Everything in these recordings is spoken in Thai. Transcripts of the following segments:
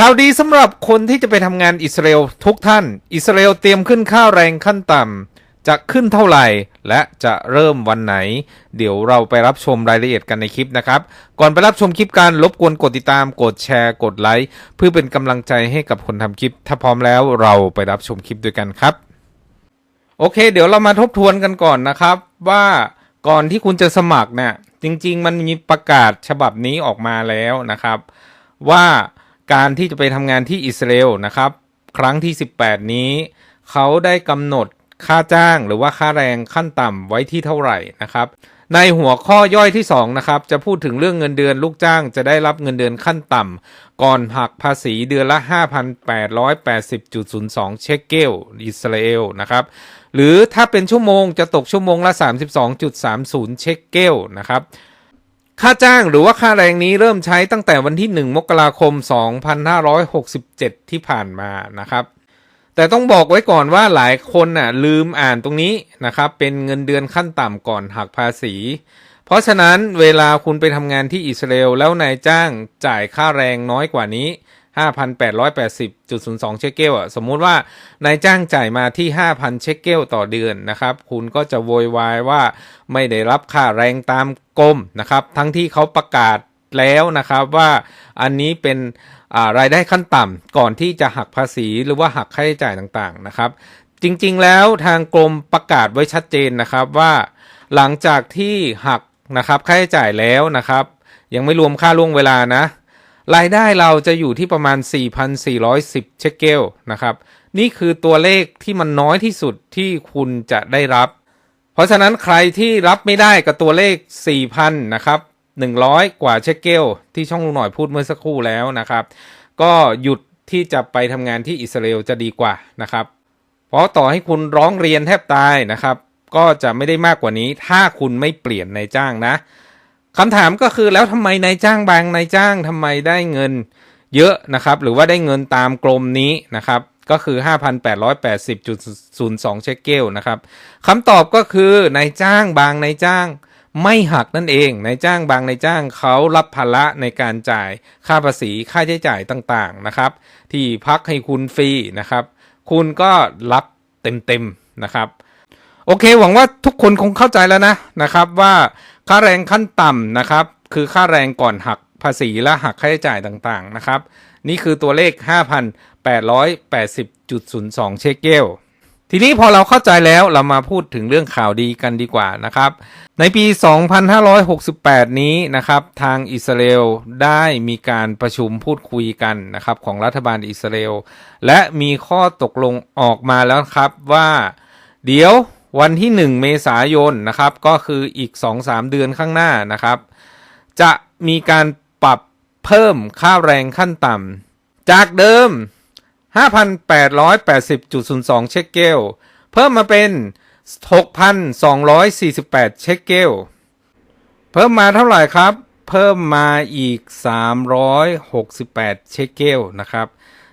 ข่าวดีสำหรับคนที่จะไปทำงานอิสราเอลทุกท่าน อิสราเอลเตรียมขึ้นค่าแรงขั้นต่ำจะขึ้นเท่าไหร่ และจะเริ่มวันไหน เดี๋ยวเราไปรับชมรายละเอียดกันในคลิปนะครับ ก่อนไปรับชมคลิปการรบกวนกดติดตาม กดแชร์ กดไลค์ เพื่อเป็นกำลังใจให้กับคนทำคลิป ถ้าพร้อมแล้วเราไปรับชมคลิปด้วยกันครับ โอเค เดี๋ยวเรามาทบทวนกันก่อนนะครับ ว่าก่อนที่คุณจะสมัครเนี่ยจริง ๆ มันมีประกาศฉบับนี้ออกมาแล้วนะครับ ว่า การที่จะไปทำงานที่อิสราเอลนะครับ ครั้งที่ 18 นี้ เขาได้กำหนดค่าจ้างหรือว่าค่าแรงขั้นต่ำไว้ที่เท่าไหร่นะครับ ในหัวข้อย่อยที่2นะครับจะพูดถึงเรื่องเงินเดือนลูกจ้างจะได้รับเงินเดือนขั้นต่ำก่อนหักภาษีเดือนละ 5,880.02 เชคเกลอิสราเอลนะครับ หรือถ้าเป็นชั่วโมงจะตกชั่วโมงละ 32.30 เชคเกลนะครับ ค่าจ้างหรือว่าค่าแรงนี้เริ่มใช้ตั้งแต่วันที่ 1 มกราคม 2567 ที่ผ่านมานะครับ แต่ต้องบอกไว้ก่อนว่าหลายคนน่ะลืมอ่านตรงนี้นะครับ เป็นเงินเดือนขั้นต่ำก่อนหักภาษี เพราะฉะนั้นเวลาคุณไปทำงานที่อิสราเอลแล้วนายจ้างจ่ายค่าแรงน้อยกว่านี้ 5,880.02 เชคเกลอะสมมุติว่านายจ้างจ่ายมาที่ 5,000 เชคเกลต่อเดือนนะครับ คุณก็จะโวยวายว่าไม่ได้รับค่าแรงตามกรมนะครับ ทั้งที่เขาประกาศแล้วนะครับว่าอันนี้เป็นรายได้ขั้นต่ำก่อนที่จะหักภาษีหรือว่าหักค่าใช้จ่ายต่างๆนะครับจริงๆ แล้วทางกรมประกาศไว้ชัดเจนนะครับว่า หลังจากที่หักนะครับค่าใช้จ่ายแล้วนะครับ ยังไม่รวมค่าล่วงเวลานะ รายได้เราจะอยู่ที่ประมาณ 4,410 เชเกลนะครับ นี่คือตัวเลขที่มันน้อยที่สุดที่คุณจะได้รับ เพราะฉะนั้นใครที่รับไม่ได้กับตัวเลข 4,000 นะครับ 100 กว่าเชเกลที่ช่องลุงหน่อยพูดเมื่อสักครู่แล้วนะครับ ก็หยุดที่จะไปทำงานที่อิสราเอลจะดีกว่านะครับ เพราะต่อให้คุณร้องเรียนแทบตายนะครับ ก็จะไม่ได้มากกว่านี้ ถ้าคุณไม่เปลี่ยนนายจ้างนะ คำถามก็คือแล้วทำไมนายจ้างบางนายจ้างทำไมได้เงินเยอะนะครับ หรือว่าได้เงินตามกรมนี้นะครับก็คือ 5,880.02 เชคเกลนะครับคำตอบก็คือนายจ้างบางนายจ้างไม่หักนั่นเองนายจ้างบางนายจ้างเขารับภาระในการจ่ายค่าภาษีค่าใช้จ่ายต่างๆนะครับ ที่พักให้คุณฟรีนะครับ คุณก็รับเต็มๆนะครับ โอเค หวังว่าทุกคนคงเข้าใจแล้วนะนะครับว่า ค่าแรงขั้นต่ำนะครับ คือค่าแรงก่อนหักภาษีและหักค่าใช้จ่ายต่างๆนะครับ นี่คือตัวเลข 5,880.02 เชคเกลทีนี้พอเราเข้าใจแล้วเรามาพูดถึงเรื่องข่าวดีกันดีกว่านะครับ ในปี 2568 นี้นะครับ ทางอิสราเอลได้มีการประชุมพูดคุยกันนะครับ ของรัฐบาลอิสราเอลและมีข้อตกลงออกมาแล้วครับว่า เดี๋ยว วันที่ 1 เมษายนนะครับ ก็คืออีก 2-3 เดือนข้างหน้านะครับ จะมีการปรับเพิ่มค่าแรงขั้นต่ำจากเดิม 5,880.02 เชคเกล เพิ่มมาเป็น 6,248 เชคเกล เพิ่มมาเท่าไหร่ครับ เพิ่มมาอีก 368 เชคเกลนะครับ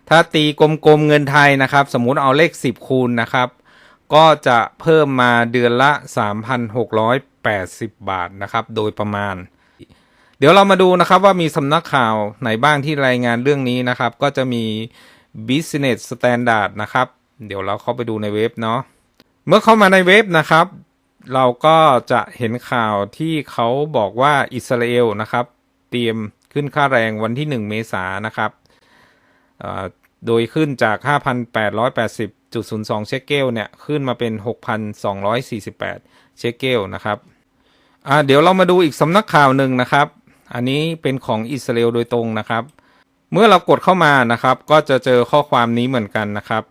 ถ้าตีกลมๆเงินไทยนะครับ สมมุติเอาเลข 10 คูณนะครับ ก็จะเพิ่มมาเดือนละ 3,680 บาทนะครับ โดยประมาณ เดี๋ยวเรามาดูนะครับว่ามีสำนักข่าวไหนบ้างที่รายงานเรื่องนี้นะครับ ก็จะมี Business Standard นะครับ เดี๋ยวเราเข้าไปดูในเว็บเนาะ เมื่อเข้ามาในเว็บนะครับ เราก็จะเห็นข่าวที่เขาบอกว่าอิสราเอลนะครับ เตรียมขึ้นค่าแรงวันที่ 1 เมษายนนะครับโดยขึ้นจาก 0.02 เชคเกลเนี่ยขึ้นมาเป็น 6,248 เชคเกลนะครับอ่าเดี๋ยวเรามาดูอีกสำนักข่าวหนึ่งนะครับ อันนี้เป็นของอิสราเอลโดยตรงนะครับ เมื่อเรากดเข้ามานะครับ ก็จะเจอข้อความนี้เหมือนกันนะครับ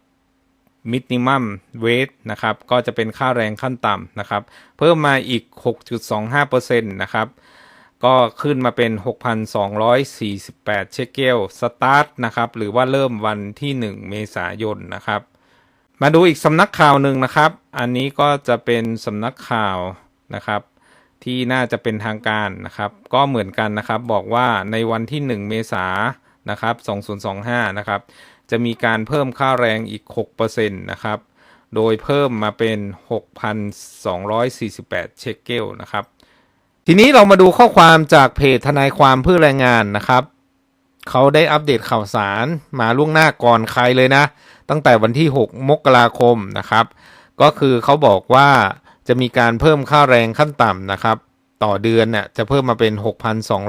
minimum wage นะครับก็จะเป็นค่าแรงขั้นต่ำนะครับ เพิ่มมาอีก 6.25%นะครับ ก็ขึ้นมาเป็น 6,248 เชเกลสตาร์ทนะครับ หรือว่าเริ่มวันที่ 1 เมษายนนะครับ มาดูอีกสำนักข่าวหนึ่งนะครับ อันนี้ก็จะเป็นสำนักข่าวนะครับ ที่น่าจะเป็นทางการนะครับ ก็เหมือนกันนะครับ บอกว่าในวันที่ 1 เมษายนนะครับ2025นะครับ จะมีการเพิ่มค่าแรงอีก6%นะครับ โดยเพิ่มมาเป็น 6,248 เชคเกลนะครับ ทีนี้เรามาดูข้อความจากเพจทนายความเพื่อแรงงานนะครับ เขาได้อัปเดตข่าวสารมาล่วงหน้าก่อนใครเลยนะ ตั้งแต่วันที่ 6 มกราคมนะครับ ก็คือเขาบอกว่าจะมีการเพิ่มค่าแรงขั้นต่ำนะครับ ต่อเดือนเนี่ยจะเพิ่มมาเป็น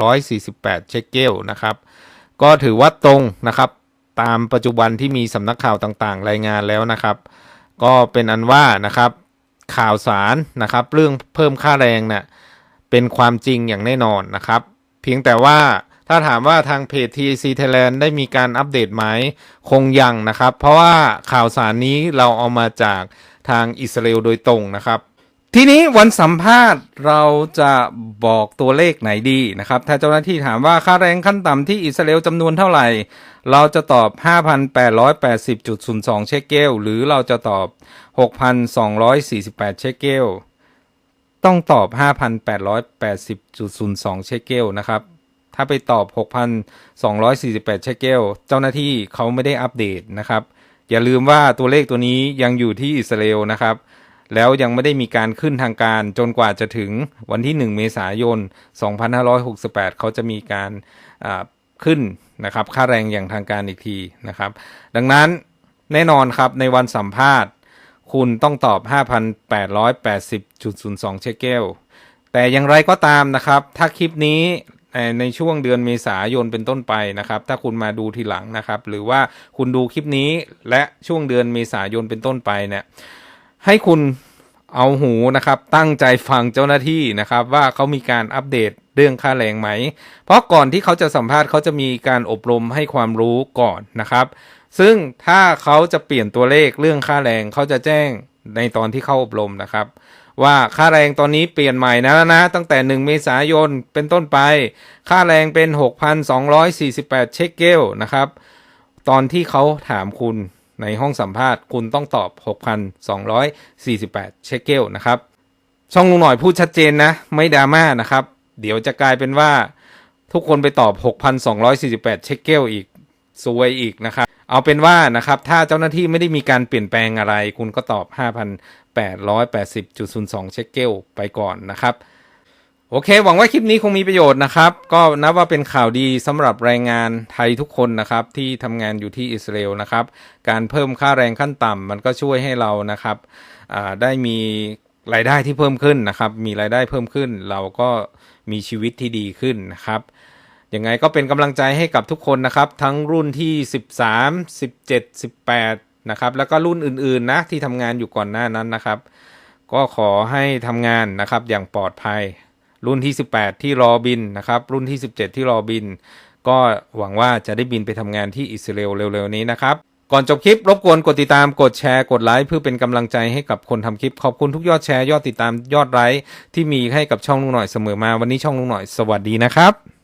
6,248 เชคเกลนะครับ ก็ถือว่าตรงนะครับ ตามปัจจุบันที่มีสำนักข่าวต่างๆ รายงานแล้วนะครับ ก็เป็นอันว่านะครับข่าวสารนะครับเรื่องเพิ่มค่าแรงเนี่ยเป็นความจริงอย่างแน่นอนนะครับ เพียงแต่ว่า ถ้าถามว่าทางเพจ TAC Thailand ได้มีการอัปเดตไหมคงยังนะครับ เพราะว่าข่าวสารนี้เราเอามาจากทางอิสราเอลโดยตรงนะครับ ทีนี้วันสัมภาษณ์เราจะบอกตัวเลขไหนดีนะครับ ถ้าเจ้าหน้าที่ถามว่าค่าแรงขั้นต่ำที่อิสราเอลจำนวนเท่าไหร่ เราจะตอบ 5,880.02 เชคเกลหรือเราจะตอบ 6,248 เชคเกลต้องตอบ 5,880.02 เชคเกลนะครับ ถ้าไปตอบ 6,248 เชคเกล เจ้าหน้าที่เขาไม่ได้อัปเดตนะครับ อย่าลืมว่าตัวเลขตัวนี้ยังอยู่ที่อิสราเอลนะครับ แล้วยังไม่ได้มีการขึ้นทางการจนกว่าจะถึงวันที่ 1 เมษายน 2568 เขาจะมีการขึ้นนะครับค่าแรงอย่างทางการอีกทีนะครับ ดังนั้นแน่นอนครับในวันสัมภาษณ์ คุณต้องตอบ 5,880.02 เชคเกลแต่อย่างไรก็ตามนะครับ ถ้าคลิปนี้ ในช่วงเดือนเมษายนเป็นต้นไปนะครับ ถ้าคุณมาดูทีหลังนะครับ หรือว่าคุณดูคลิปนี้และช่วงเดือนเมษายนเป็นต้นไปเนี่ยให้คุณเอาหูนะครับ ตั้งใจฟังเจ้าหน้าที่นะครับ ว่าเขามีการอัปเดตเรื่องค่าแรงไหม เพราะก่อนที่เขาจะสัมภาษณ์เขาจะมีการอบรมให้ความรู้ก่อนนะครับ ซึ่งถ้าเขาจะเปลี่ยนตัวเลขเรื่องค่าแรงเขาจะแจ้งในตอนที่เข้าอบรมนะครับ ว่าค่าแรงตอนนี้เปลี่ยนใหม่นะนะ ตั้งแต่ 1 เมษายนเป็นต้นไป ค่าแรงเป็น 6,248 เชคเกลนะครับ ตอนที่เขาถามคุณในห้องสัมภาษณ์ คุณต้องตอบ 6,248 เชคเกลนะครับ ช่องลุงหน่อยพูดชัดเจนนะ ไม่ดราม่านะครับ เดี๋ยวจะกลายเป็นว่าทุกคนไปตอบ 6,248 เชคเกลอีกซวยอีกนะครับ เอาเป็นว่านะครับ ถ้าเจ้าหน้าที่ไม่ได้มีการเปลี่ยนแปลงอะไร คุณก็ตอบ 5,880.02 เชคเกลไปก่อนนะครับ โอเค หวังว่าคลิปนี้คงมีประโยชน์นะครับ ก็นับว่าเป็นข่าวดีสำหรับแรงงานไทยทุกคนนะครับ ที่ทำงานอยู่ที่อิสราเอลนะครับ การเพิ่มค่าแรงขั้นต่ำมันก็ช่วยให้เรานะครับได้มีรายได้ที่เพิ่มขึ้นนะครับ มีรายได้เพิ่มขึ้น เราก็มีชีวิตที่ดีขึ้นนะครับ ยังไงก็เป็นกำลังใจให้กับทุกคนนะครับ ทั้งรุ่นที่ 13 17 18 นะครับ แล้วก็รุ่นอื่นๆนะที่ทำงานอยู่ก่อนหน้านั้นนะครับ ก็ขอให้ทำงานนะครับอย่างปลอดภัย รุ่นที่ 18 ที่รอบินนะครับ รุ่นที่ 17 ที่รอบิน ก็หวังว่าจะได้บินไปทำงานที่อิสราเอลเร็วๆนี้นะครับก่อนจบคลิปรบกวนกดติดตามกดแชร์กดไลค์เพื่อเป็นกำลังใจให้กับคนทำคลิป ขอบคุณทุกยอดแชร์ยอดติดตามยอดไลค์ที่มีให้กับช่องลุงหน่อยเสมอมาวันนี้ช่องลุงหน่อยสวัสดีนะครับ